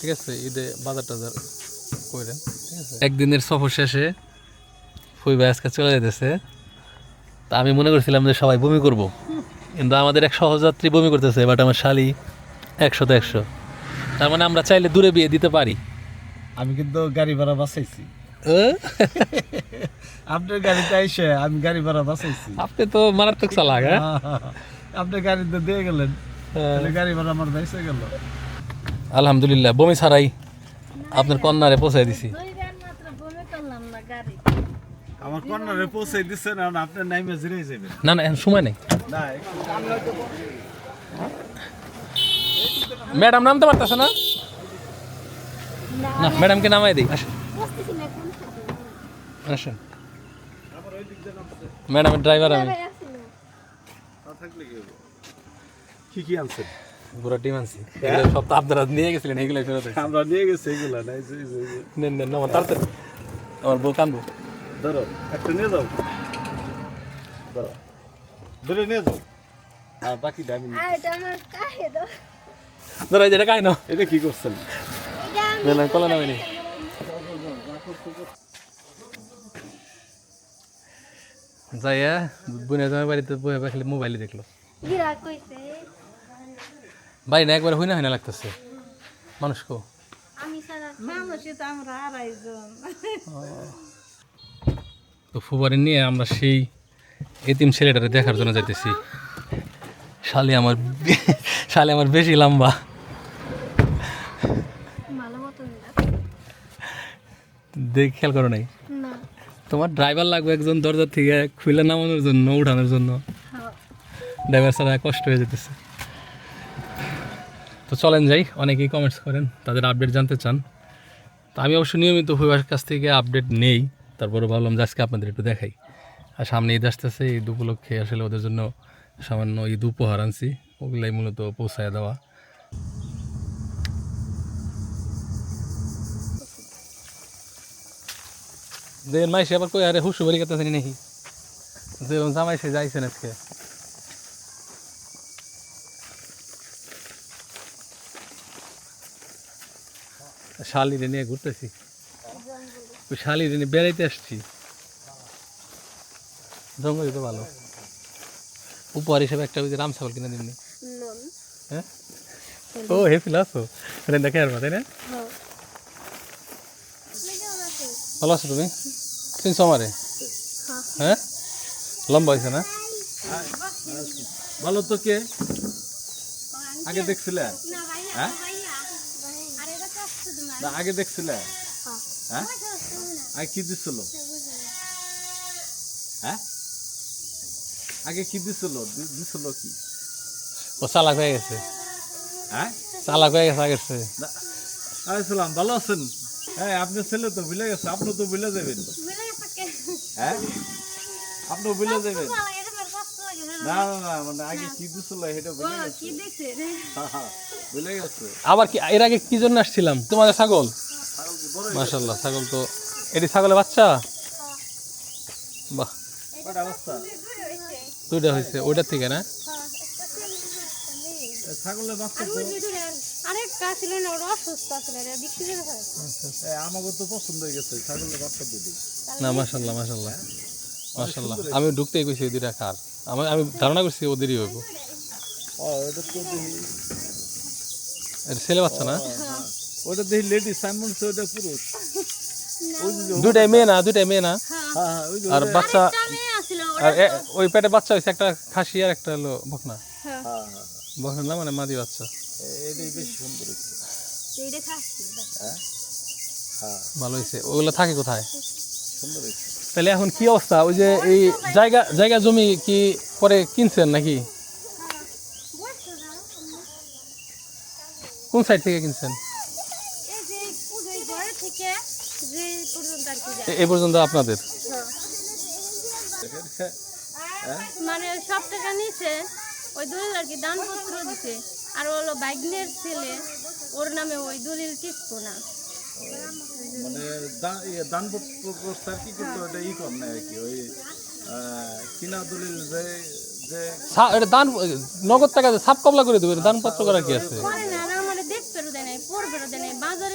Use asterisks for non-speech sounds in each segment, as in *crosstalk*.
ঠিক আছে ঈদে বাজার টাজার করেন ঠিক আছে? একদিনের সফর শেষে ফুই ভাই আজকে চলে যেতেছে। তা আমি মনে করছিলাম যে সবাই বমি করব। কিন্তু আমাদের এক সহযাত্রী বমি করতেছে বাট আমার শালি একশো তো একশো। তার মানে আমরা চাইলে দূরে বিয়ে দিতে পারি। আমি কিন্তু গাড়ি ভাড়া বাঁচাইছি। আপনার গাড়িতে আইসে আমি গাড়ি ভাড়া বাঁচাইছি। আপনি তো মারাত্মক চালাক হ্যাঁ? *laughs* আপনি গাড়িতে দিয়ে গেলেন তাহলে গাড়ি ভাড়া আমার বেঁচে গেল। আলহামদুলিল্লাহ বমি ছাড়াই আপনার কন্যারে পৌঁছাই দিছি। আমার দিচ্ছেন আপনার নাইমে জিরে যাবেন না না এখন সময় নেই। ম্যাডাম নামতে পারতেছে না? না ম্যাডামকে নামাই দিই আসেন। আসেন। ম্যাডামের ড্রাইভার আমি? কি কি আনছেন? পুরো টিম আনছি। সব তো আপনারা নিয়ে গেছিলেন এগুলো ফেরত আমরা নিয়ে গেছি এগুলো। নেন নেন আমার তাড়াতাড়ি। আমার বউ কানবো। ধরো একটা নিয়ে যাও। ধরো। ধরে নিয়ে যাও। আর বাকি এটা আমার ধরো এই যেটা কাই না এটা কি করছেন? এটা না। কলা নামেনি যাইয়া বোনের জামাই বাড়িতে বয়ে বয়ে খালি মোবাইলে দেখল। গিরা কইছে। ভাই না একবার হই না হয় না লাগতেছে মানুষ কো তো ফুবারে নিয়ে আমরা সেই এতিম ছেলেটারে দেখার জন্য যাইতেছি। শালি আমার শালি আমার বেশি লম্বা। দেখ খেয়াল করো নাই? তোমার ড্রাইভার লাগবে একজন দরজা থেকে খুলে নামানোর জন্য উঠানোর জন্য। হ্যাঁ। ড্রাইভার ছাড়া কষ্ট হয়ে যেতেছে তো চলেন যাই, অনেকেই কমেন্টস করেন, তাদের আপডেট জানতে চান। তো আমি অবশ্য নিয়মিত হুইবার কাছ থেকে আপডেট নেই তারপরে ভাবলাম যে আজকে আপনাদের একটু দেখাই। আর সামনে ঈদ আসতেছে, ঈদ উপলক্ষে আসলে ওদের জন্য সামান্য ঈদ উপহার আনছি, ওগুলাই মূলত পৌঁছায় দেওয়া। যে মাইসে আবার কই, আরে হুসু বাড়ি কাছে নাকি? যে জামাই যাইছেন আজকে। শালিরে নিয়ে ঘুরতেছি। ওই শালিরে নিয়ে বেড়াইতে আসছি। জঙ্গলই তো ভালো। উপহার হিসেবে একটা ওই যে রাম ছাগল কিনে দিবনি হ্যাঁ? ও হে ফিল আছো? রে দেখে আর তাই না? হ্যাঁ। তুমি কেমন আছো ভালো আছো তুমি? চিনছো আমারে? হ্যাঁ। লম্বা হয়েছে না? ভালো তো কে? আগে দেখছিলে? হ্যাঁ? ভাইয়া আরে এটা কাছে তোমার না আগে দেখছিলে? হ্যাঁ। হ্যাঁ? আগে কি দিছিল? হ্যাঁ? আগে কি দিছিল? দিছিল কি? ও চালাক হয়ে গেছে। হ্যাঁ? চালাক হয়ে গেছে আগের চেয়ে। না, ভালো আছেন? হ্যাঁ আপনার ছেলে তো ভুলে গেছে আপনি তো ভুলে যাবেন। হ্যাঁ? আপনিও ভুলে যাবেন। আবার কি এর আগে কি জন্য আসছিলাম? তোমাদের ছাগল? মাশাল্লাহ ছাগল তো এটি ছাগলের বাচ্চা? বাহ। অবস্থা দুইটা হয়েছে ওইটার থেকে না? ছাগলের বাচ্চা তো আরেকটা ছিল না ওরা অসুস্থ ছিল রে বিক্রি করে আমাকে তো পছন্দ হয়ে গেছে ছাগলের বাচ্চা দিদি না মাশাল্লাহ আমি ঢুকতেই গেছি ওই দুইটা কার। আমি আমি ধারণা করছি ওদেরই হইব। ও এটা ছেলে বাচ্চা না? ওটা দেখি লেডি সাইমন ওটা পুরুষ। দুইটাই মেয়ে না দুইটাই মেয়ে না? হ্যাঁ। হ্যাঁ ওই যে আর বাচ্চা আর ওই পেটে বাচ্চা হয়েছে একটা খাসি আর একটা হলো বকনা। হ্যাঁ। হ্যাঁ বকনা না মানে মাদি বাচ্চা। এটাই বেশি সুন্দর হ্যাঁ হ্যাঁ। ভালো হয়েছে ওগুলো থাকে কোথায়? সুন্দর হচ্ছে তাহলে এখন কি অবস্থা? ওই যে এই জায়গা জায়গা জমি কি পরে কিনছেন নাকি? কোন সাইড থেকে কিনছেন? এই পর্যন্ত আপনাদের? মানে সব টাকা নিছে, ওই দলিল আর কি দানপত্র দিছে। আর হলো বাইগনের ছেলে, ওর নামে ওই দলিল টিকবো না। মানে ইয়ে প্রস্তাব কি কিন্তু ওটা ই কর না আর কি ওই কিনা দলিল যে যে এটা দান নগদ টাকা সাপ কবলা করে দেবে দান কি আছে?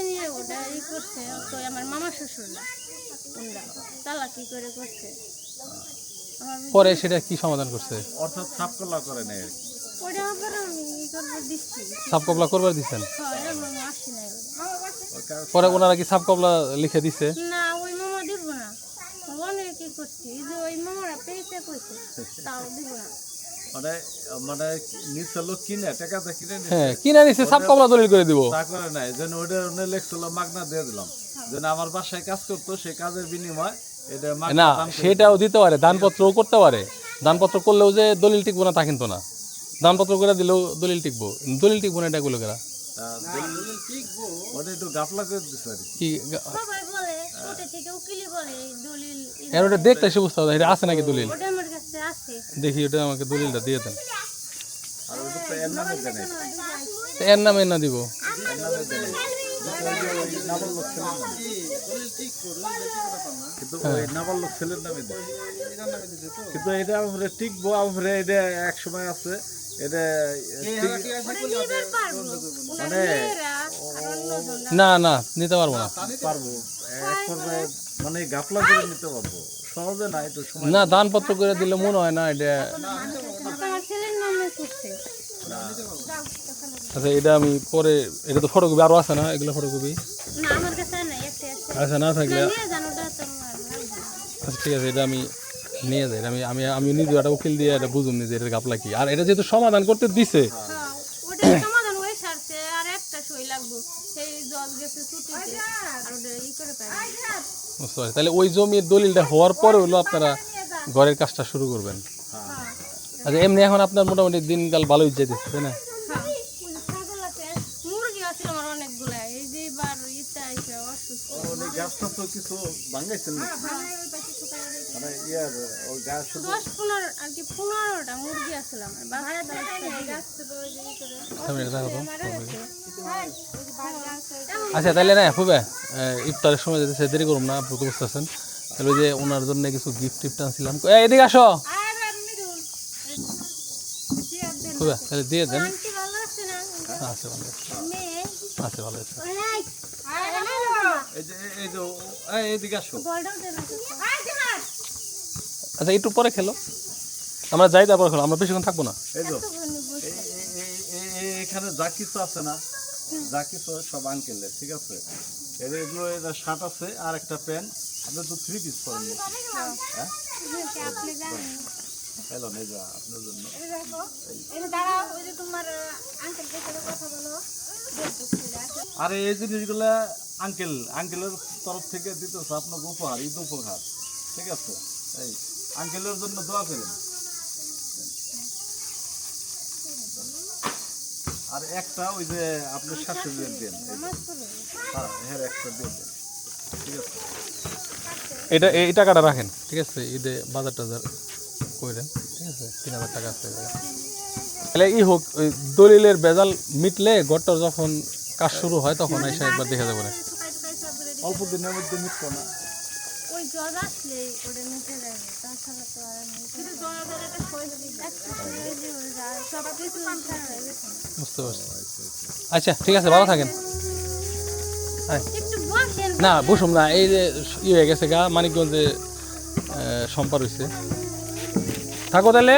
নিয়ে ওটা ই করছে তো আমার মামা চালাকি করছে। পরে সেটা কি সমাধান করছে? অর্থাৎ সাপকলা করে নেই আর কি। সাপ কবলা করবার দিচ্ছেন হয় পরে ওনারা কি সাপ কবলা লিখে দিছে? না ওই মামা দিব না। অনেক করছি যে ওই মামারা পেয়েছে কইছে তাও দিব না। মানে মানে নিচে লোক কিনে টাকা দিয়ে কিনে হ্যাঁ কিনা নিছে সাপ কবলা দলিল করে দিব। তা করে নাই যেন ওটা ওনে লেখছিল মাগনা দিয়ে দিলাম। যেন আমার বাসায় কাজ করতো সেই কাজের বিনিময় এটা না সেটাও দিতে পারে দানপত্রও করতে পারে। দানপত্র করলেও যে দলিল টিকবো না তা কিন্তু না। দানপত্র করে দিলেও দলিল টিকবো। দলিল টিকবো না এটা গুলো কেরা? তা দলিল- ওটা একটু গাফলা করে দিচ্ছে আর কি কি সবাই বলে ছোট থেকে উকিলি বলে এই দলিল ই- এর ওটা দেখতে সে বুঝতে হবে আছে নাকি দলিল? ওটা আমার কাছে আছে। দেখি ওটা আমাকে দলিলটা দিয়ে দেন। আর ওটা তো এর নামে না দিব। কিন্তু ওই নাবালক ছেলের নামে। কিন্তু দেয়। এটা আমরা টিকবো আমরা এটা এক সময় আছে এটা অন্যজনরা না। না নিতে পারব না। পারব। এক মানে গাফলা করে নিতে পারব। সহজে না একটু না দানপত্র করে দিলে মনে হয় না এটা আচ্ছা এটা আমি পরে এটা তো ফটোকপি আরও আছে না? এগুলো ফটোকপি আচ্ছা না থাকলে। আচ্ছা ঠিক আছে এটা আমি নিয়ে যাই আমি আমি আমি নিজে একটা উকিল দিয়ে এটা বুঝুন নিজে এটার গাপলা কি? আর এটা যেহেতু সমাধান করতে দিছে। হ্যাঁ, তাহলে ওই জমির দলিলটা হওয়ার পরে হলো আপনারা ঘরের কাজটা শুরু করবেন। আচ্ছা এমনি এখন আপনার মোটামুটি দিনকাল ভালোই যেতেছে, তাই না। আচ্ছা তাহলে না, ফুবে ইফতারের সময় যেতেছে, দেরি করুন না, আপনি বুঝতেছেন তাহলে যে ওনার জন্য কিছু গিফট টিফট আনছিলাম এদিকে আসো। তাহলে দিয়ে দেন। আন্টি ভালো আছে ভালো আছে। আছে ভালো আছে। এই যে এই যে এই এদিকে আসো। বলটাও দেন আচ্ছা একটু পরে খেলো। আমরা যাই তারপর খেলো আমরা বেশিক্ষণ থাকব না। এখানে যা কিছু আছে না যা কিছু সব আঙ্কেলের ঠিক আছে? এর এগুলো এটা শার্ট আছে আর একটা প্যান্ট আপনি তো থ্রি পিস পরেন হ্যাঁ? নেই যা আপনার জন্য এটা ওই যে তোমার আঙ্কেলকে সাথে কথা বলো। আর এই জিনিসগুলো আঙ্কেল আঙ্কেলের তরফ থেকে দিতেছে আপনাকে উপহার ঈদ উপহার। ঠিক আছে? এই আঙ্কেলের জন্য দোয়া করেন। আর একটা ওই যে আপনার শাশুড়ি দেন। হ্যাঁ হ্যাঁ একটা দিয়ে দেন। ঠিক আছে? এটা এই টাকাটা রাখেন। ঠিক আছে? ঈদে বাজার টাজার করেন ঠিক আছে তিন হাজার টাকা। তাহলে ই হোক ওই দলিলের বেজাল মিটলে যখন কাজ শুরু হয় তখন এসে একবার দেখে যাব না অল্প দিনের মধ্যে মিটবো না। ওই জ্বর আসলে ওটা মিটে যাবে তাছাড়া তো আর কিন্তু জ্বরের একটা একটা সই দিয়ে যায় সব কিছু বুঝতে পারছি। আচ্ছা ঠিক আছে ভালো থাকেন। না বসুম না এই যে ই হয়ে গেছে গা মানিকগঞ্জে সম্পার হয়েছে থাকো তাহলে?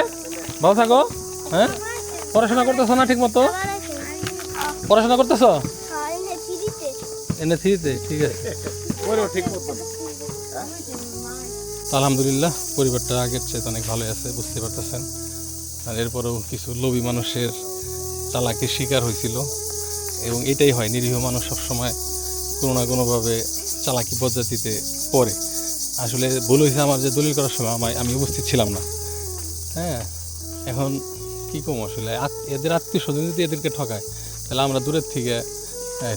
ভালো থাকো হ্যাঁ? পড়াশোনা করতেছো না ঠিক মতো পড়াশোনা করতেছো? এনে থ্রিতে ঠিক আছে। ঠিক মতো আলহামদুলিল্লাহ পরিবারটা আগের চেয়ে অনেক ভালোই আছে বুঝতে পারতেছেন। আর এরপরেও কিছু লোভী মানুষের চালাকির শিকার হয়েছিল। এবং এটাই হয় নিরীহ মানুষ সবসময় কোনো না কোনোভাবে চালাকি পদ্ধতিতে পড়ে। আসলে ভুল হয়েছে আমার যে দলিল করার সময় আমায় আমি উপস্থিত ছিলাম না। হ্যাঁ। এখন কী কম আসলে? এদের আত্মীয় স্বজন যদি এদেরকে ঠকায় তাহলে আমরা দূরের থেকে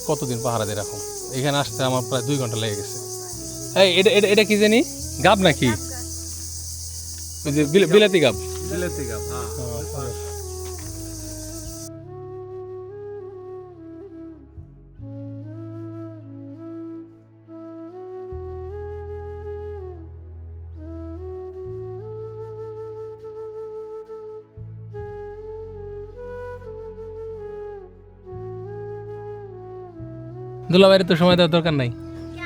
কতদিন পাহারা দিয়ে রাখুন এখানে আসতে আমার প্রায় দুই ঘণ্টা লেগে গেছে। হ্যাঁ এটা এটা এটা কি জানি? গাব নাকি? ওই যে বিলাতি গাব। বিলাতি গাব হ্যাঁ। দুলাভাইয়ের তো সময় দেওয়ার দরকার নাই।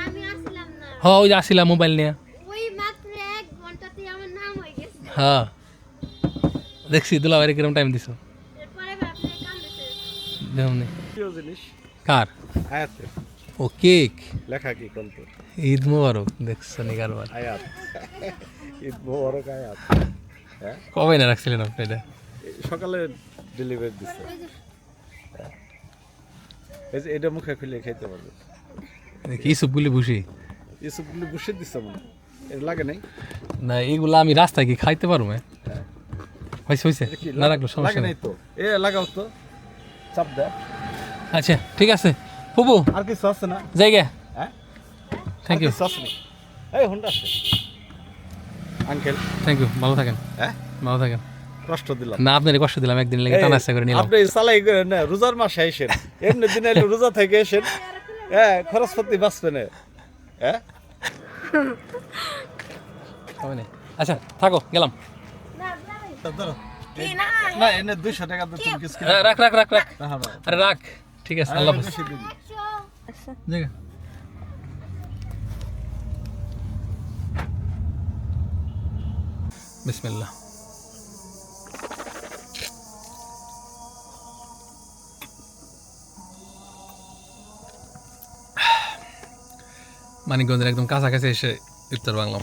আমি আসলাম হ ওই যে আসিলাম মোবাইল নিয়ে। ওই মাত্র এক ঘন্টাতে আমার নাম হয়ে গেছে। হ্যাঁ। দেখছি দুলাভাইয়ের কিরম টাইম দিছো? এরপরে আপনি কাম দিতে দেখুন নি। প্রিয় জিনিস কার? ও কেক? লেখা কি কোন তো ঈদ মোবারক দেখছ নি কারবার? আয়াত। ঈদ মোবারক আয়াত। হ্যাঁ? কবে না রাখছিলেন আপনি এটা? সকালে ডেলিভারি দিচ্ছে। এই যে এটা মুখে খুলে খেতে পারবে। কি সবগুলি বুঝি এসবগুলো বসে দিচ্ছে মনে। এর লাগে নাই? না এইগুলো আমি রাস্তায় কি খাইতে পারব হ্যাঁ। হয়েছে হয়েছে না রাখল সমস্যা নাই। তো? এ লাগাও তো। চাপ দেয় আচ্ছা ঠিক আছে। ফুবু আর কিছু আছে না? জায়গা? হ্যাঁ? থ্যাংক ইউ না? এই হোন্ডা আছে। আঙ্কেল। থ্যাংক ইউ ভালো থাকেন। হ্যাঁ? ভালো থাকেন। কষ্ট দিলাম। না আপনার কষ্ট দিলাম একদিন লেগে টানা ইচ্ছা করে নিলাম। আপনি চালাই করেন না রোজার মাসে আইসেন। এমনি দিনে এলে রোজা থেকে এসেন হ্যাঁ খরচপাতি বাঁচবে না। হ্যাঁ? আচ্ছা থাকো গেলাম। না এনে দুইশো টাকা তো তুমি কিছু হ্যাঁ, রাখ রাখ রাখ রাখ। আরে রাখ ঠিক আছে আল্লাহ হাফেজ। বিসমিল্লাহ। মানিকগঞ্জের একদম কাছাকাছি এসে ইফতার বাংলাম